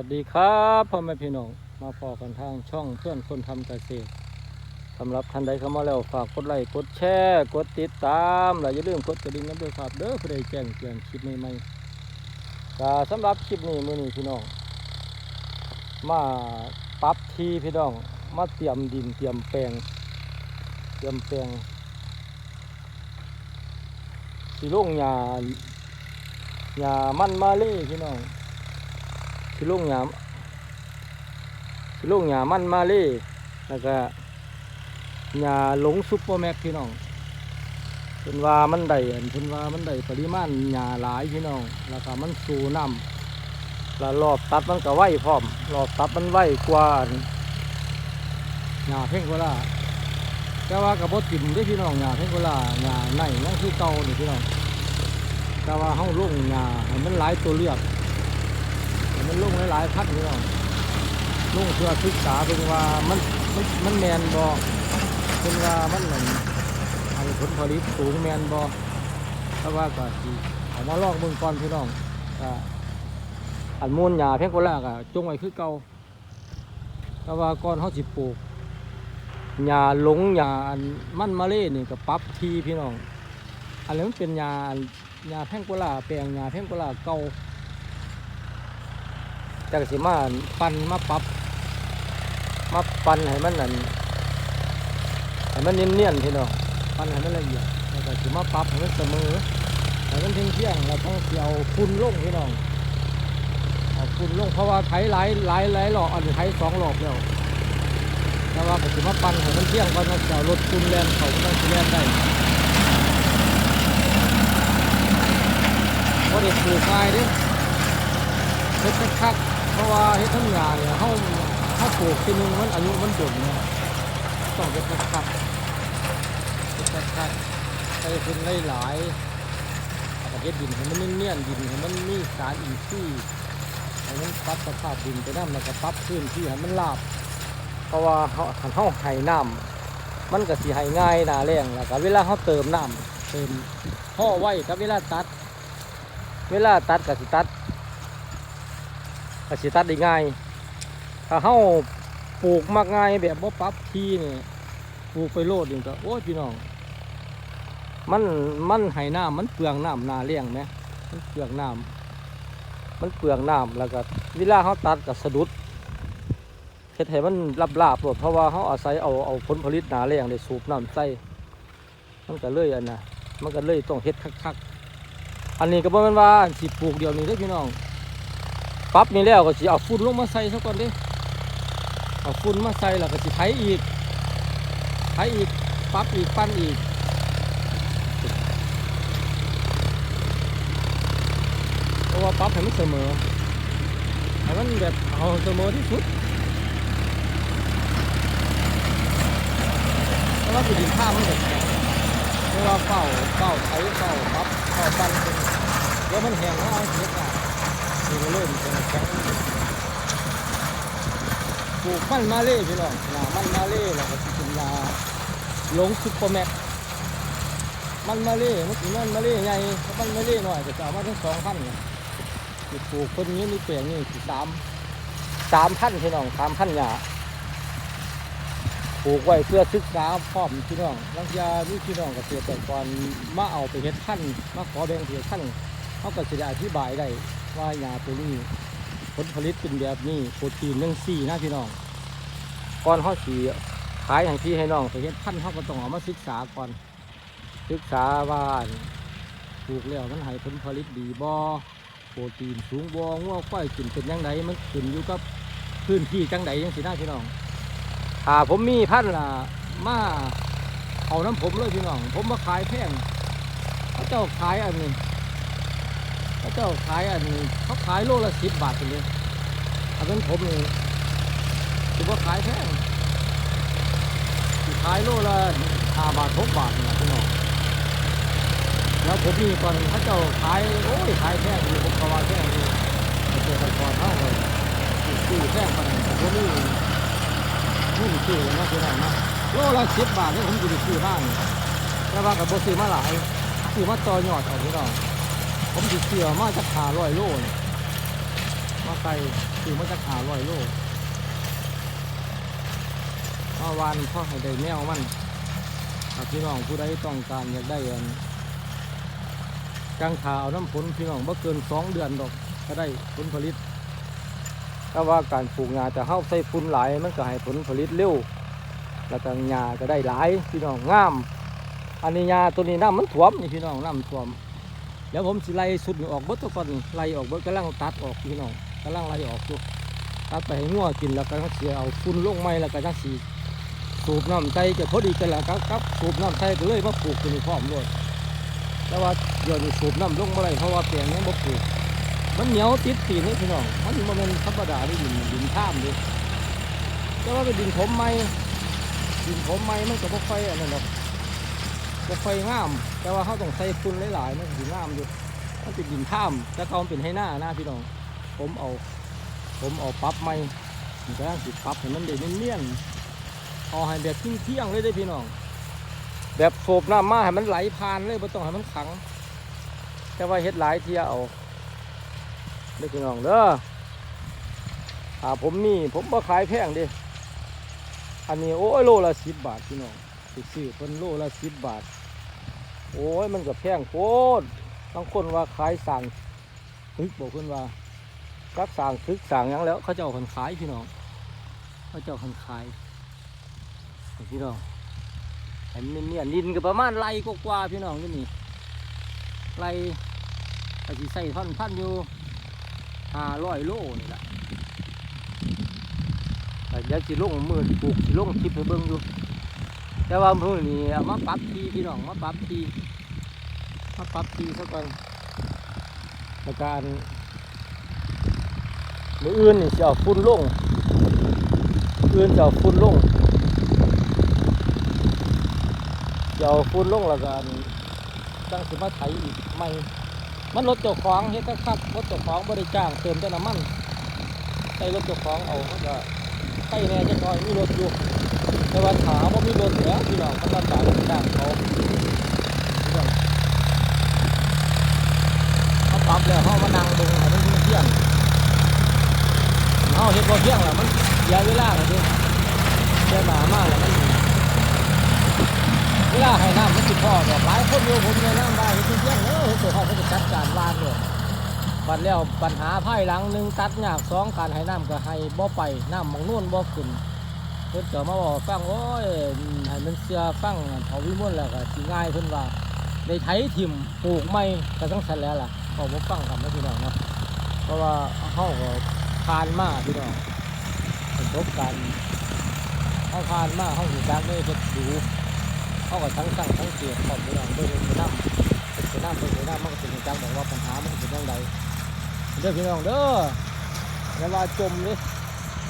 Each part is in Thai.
วัสดีครับพ่อแม่พี่น้องมาพอกันทางช่องเพื่อนคนทำเกษตรสำหรับท่านใดเข้ามาแล้วฝากกดไลค์กดแชร์กดติดตามและอย่าลืมกดกระดิ่งนั้นด้วยครับเด้อเพื่อได้แจ้งเตือนคลิปใหม่ๆก็สำหรับคลิปนี้มือนี้พี่น้อง มาปรับทีพี่น้อง มาเตรียมดินเตรียมแปลง เตรียมแปลงสิลงหญ้าหญ้ามันมาเล่พี่น้อง สิลุงหยามสิลุงหยามันมาเล่แล้วก็หยาหลงซุปเปอร์แม็กพี่น้องเพิ่นว่ามันได้เพิ่นว่ามันได้ปริมาณหยาหลายพี่น้อง แล้วก็มันสูน้ำแล้วรอบตัดมันก็ไหวพร้อมรอบตัดมันไหวกว่าหยาเพ่งโกลาแต่ว่ากับบ่ติ่มเด้พี่น้องหยาเพ่งโกลาหยาในนั่นคือเก่านี่พี่น้องแต่ว่าเฮาลงหยาให้มันหลายตัวเลือก มันลงหลายๆพันนี่เนาะลงเพื่อศึกษาเป็นว่ามันมันมันแมนบอเป็นว่ามันเหมือนให้ผลผลิตสูงแมนบอแต่ว่าก็สิเอามาลอกเบิ่งก่อนพี่น้องอันมูลหญ้าเพียงคนแรกอะจงไว้คือเก่าแต่ว่าก่อนเขาสิปลูกหญ้าหลงหญ้าอันมันมะเล่นี่ก็ปรับทีพี่น้องอันนี้มันเป็นหญ้าหญ้าแพงโกลาแปลงหญ้าแพงโกลาเก่า จากสิมาปั่นมาปับมาปั่นให้มันนั่นให้มันเนียนๆพี่น้องปั่นให้มันละเอียดแล้วก็สิมาปับให้มันเสมอให้มันเที่ยงเที่ยงๆแล้วต้องสิเอาฝุ่นลงพี่น้องเอาฝุ่นลงเพราะว่าไถหลายหลายหลายหลอกอันนี้ไถสองหลอกแล้วแต่ว่าก็สิมาปั่นให้มันเที่ยงก่อนนจะเอารถฝุ่นแลนเขาต้องสิแลนได้เพราะเด็กปลูกง่ายด้เฮ็ดคัก เพราะว่าเฮ็ดทั้งงานเนี่ยเฮาเฮาปลูกทีนึงมันอายุมันดุนเนี่ยต้องเฮ็ดคักๆเฮ็ดคักๆให้ขึ้นหลายๆแล้วก็เฮ็ดดินให้มันเนียนๆดินให้มันมีสารอินทรีย์ให้มันปรับสภาพดินไปน้ำแล้วก็ปรับพื้นที่ให้มันราบ เพราะว่าเฮาคันเฮาให้น้ำมันก็สิให้ง่ายนาแรงแล้วก็เวลาเฮาเติมน้ำเติมห่อไว้กับเวลาตัด เวลาตัดก็สิตัด ก็สิตัดได้ง่าย ถ้าเฮาปลูกมักง่ายแบบบ่ปรับทีนี่ปลูกไปโลดนี่ก็โอ้พี่น้อง มันมันให้น้ำมันเปลืองน้ำนาเลี้ยงไหมมันเปลืองน้ำมันเปลืองน้ำแล้วก็เวลาเฮาตัดก็สะดุดเฮ็ดให้มันลาบๆโลดเพราะว่าเฮาอาศัยเอาเอาผลผลิตนาเลี้ยงได้สูบน้ำใส่มันก็เลยอันน่ะมันก็เลยต้องเฮ็ดคักๆอันนี้ก็บ่แม่นว่าสิปลูกเดียวนี้เด้อพี่น้อง ปรับนี่แล้วก็สิเอาฝุ่นลงมาใส่ซะก่อนดิเอาฝุ่นมาใส่แล้วก็สิไถอีกไถอีกปรับอีกปั้นอีกเพราะว่าปรับให้มันเสมอให้มันแบบเอาเสมอที่สุดเพราะว่าคือดินข้ามันแบบเพราะว่าเฝ้าเฝ้าไถเฝ้าปรับเฝ้าปั้นเป็นเดี๋ยวมันแห้งแล้วเอาเสียได้นี่ ก็เริ่มเป็นแข็งปลูกมันมาเล่พี่น้องนามันมาเล่แล้วก็สิเป็นนาหลงซุปเปอร์แม็กมันมาเล่มันสิมันมาเล่ใหญ่ถ้ามันมาเล่หน่อยก็จะเอามาทั้งสองพันเนี่ยปลูกคนนี้นี่เปลี่ยนนี่สิสามสามพันพี่น้องสามพันหยาปลูกไว้เพื่อศึกษาพร้อมพี่น้องลังยานี่พี่น้องเกษตรกรมาเอาไปเฮ็ดพันมาขอแบ่งเฮ็ดพันเขาก็จะได้อธิบายได้ ว่ายาตัวนี้ผลผลิตเป็นแบบนี้โปรตีนยังสี่นะพี่น้องก่อนเขาสีขายอย่างที่ให้น้องไปเฮ็ดพันธุ์เขาก็ต้องเอามาศึกษาก่อน ศึกษาว่าปลูกแล้วมันให้ผลผลิตดีบ่โปรตีนสูงบ่งัวควายกินเป็นยังไงมันขึ้นอยู่กับพื้นที่จังใดยังสีหน้าพี่น้องถ้าผมมีพันล่ะมาเอาน้ำผมเลยพี่น้อง ผมมาขายแพงเขาเจ้าขายอันนี้ พระเจ้าขายอันนี้เขาขายโลละสิบบาทเลยถ้าเป็นผมนี่ถือว่าขายแพงขายโลละห้าบาทหกบาทนี่นะพี่น้องแล้วผมมีก่อนพระเจ้าขายโอ้ยขายแพงอยู่ผมก็ว่าแพงอยู่เกษตรกรเท่าเลยซื้อแพงขนาดนี้ผมนี่นี่ซื้อนะพี่น้องนะโลละสิบบาทนี่ผมจะไปซื้อบ้านแต่ว่ากับโบซื้อมาหลายซื้อมาต่อยอดเอาพี่น้อง ผมติเสือมาจากขาร้อยโลนี่มาขส่ซื้อมาจากหาร้อยโลเมื่อวานพ่อให้ได้แนวมันพี่น้องผู้ใดต้องการอยากได้อันกังขาเอาน้ำผลพี่น้องบ่เกินสองเดือนดอกก็ได้ผลผลิตแต่ว่าการปลูกงาแต่เฮาใส่ฝุ่นหลายมันก็ให้ผลผลิตเร็วแล้วก็หญ้าก็ได้หลายพี่น้องงาม อันนี้หญ้าตัวนี้น้ำมันท่วมนี่พี่น้องน้ำท่วม ดี๋ยวผมสิไล่สุดออกเบิดตัวก่อนไล่ออกเบิดกำลังตัดออกพี่น้องกำลังไล่ออกอยู่ตัดไปให้งัวกินแล้วก็เสียเอาฝุ่นลงไม้แล้วก็จังสีสูบน้ำใจจะพอดีกันแล้วครับครับสูบน้ำใจก็เลยมาปลูกตันพร้อมด้วยแต่ว่าเดี๋ยวนี้สูบน้ำลงมาได้เพราะว่าแปลงนี้บ่ปลูกมันเหนียวติดตีนนี่พี่น้องมันมันเป็นธรรมดาที่ดินดินท่ามดิแต่ว่าเป็นดินถมไม้ดินถมไม้มันก็บ่ค่อยอันนั้นหรอก บ่ค่อยงาม แต่ว่าเขาต้องใส่ฝุ่นหลายๆมันถึงงามอยู่มันเป็นดินท่ามแต่เขามันเป็นให้หน้าหน้าพี่น้อง ผมเอา ผมเอาปรั๊บใหม่มันก็สิปรั๊บให้มันได้เนียนๆเอาให้แบบเที่ยงๆเลยได้พี่น้อง แบบโสบน้ำมาให้มันไหลผ่านเลยไม่ต้องให้มันขัง แต่ว่าเฮ็ดหลายเที่ยเอาเด้พี่น้องเด้อถ้าผมมีผมบ่ขายแพงดิอันนี้โอ้ยโลละสิบบาทพี่น้อง ซื้อเพิ่นโลละสิบบาท โอ้ยมันก็แพงโคตรบางคนว่าขายสั่งทึกบอกเพิ่นว่ารักสั่งทึกสั่งยังแล้ว เขาเจ้าคนขายพี่น้อง เขาเจ้าคนขายพี่น้องเห็นเนียนๆดินก็ประมาณไรกว่าพี่น้องที่นี่ไรก็สิใส่ท่อนพันอยู่ห้าร้อยโลนี่แหละแต่ยากสิลงมือปลูกสิลงคลิปให้เบิ่งอยู่ แต่ว่ามือนี้เอามาปรับทีพี่น้องมาปรับทีมาปรับทีซะก่อนแล้วการมืออื่นนี่จะเอาฝุ่นลงอื่นจะเอาฝุ่นลงจะเอาฝุ่นลงแล้วกันตั้งสิมาไถอีกไม่มันรถเจ้าของเฮ็ดก็คักรถเจ้าของบริจ้างเติมแต่น้ำมันใส่รถเจ้าของเอาเขาก็ใส่แน่จักหน่อยมีรถอยู่ แต่ว่าขาบ่มีรถเหลือพี่น้องมันลำบากจ้างเขาเขาปรับแล้วเขามานั่งเบิ่งให้มันเที่ยงเขาเฮ็ดบ่เที่ยงแล้วมันเสียเวลาแล้วเดิเสียหนามากแล้วมันเวลาให้น้ำมันสิพอดอกหลายคนอยู่ผมเนี่ยน้ำได้เฮ็ดเที่ยงเออเฮ็ดตัวเขาเขาจะจัดการวางเลยบัดแล้วปัญหาภายหลังหนึ่งตัดหยากสองการให้น้ำก็ให้บ่ไปน้ำมองนู่นบ่ขึ้น เพิ่นก็มาบอกฟังโอ้ยให้มันเสียฟังเขาวิมลแล้วก็สิง่ายเพิ่นว่าได้ไถถิ่มปลูกไม่ก็ต้องสั่นแล้วล่ะเขาบ่ฟังคำนะพี่น้องเนาะเพราะว่าเฮาก็ผ่านมาพี่น้องประสบการณ์เฮาผ่านมาเฮาสิจักเลยเฮ็ดดูเฮาก็ทั้งตั้งทั้งเกียรพร้อมพี่น้องเบิ่งไปนำไปนำเบิ่งไปนำมันก็สิจักบอกว่าปัญหามันเป็นจังไดเด้อพี่น้องเด้ออย่าว่าจมเด้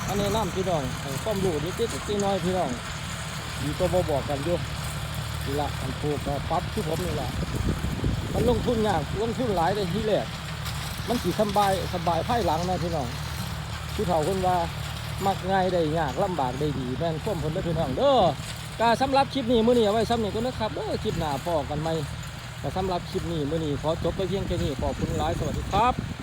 อันนี้น้ำพี่น้องให้ความรู้นิดนิดน้อยพี่น้องดีก็บบอกกันอยู่นี่ละอันปลูกปรับที่ผมนี่แหละมันลงทุนยากลงทุนหลายเลยที่แรกมันสีสบายสบายภายหลังนะพี่น้องผู้เฒ่าคนว่ามักง่ายได้ยากลำบากได้ดีแม่นควมผลได้พี่น้องเด้อการสำหรับคลิปนี้มื้อนี้เอาไว้ซ้ำนี้ก็นะครับเด้อคลิปหน้าพอกันไหมแต่สำหรับคลิปนี้มื้อนี้ขอจบไปเพียงแค่นี้ขอบคุณหลายสวัสดีครับ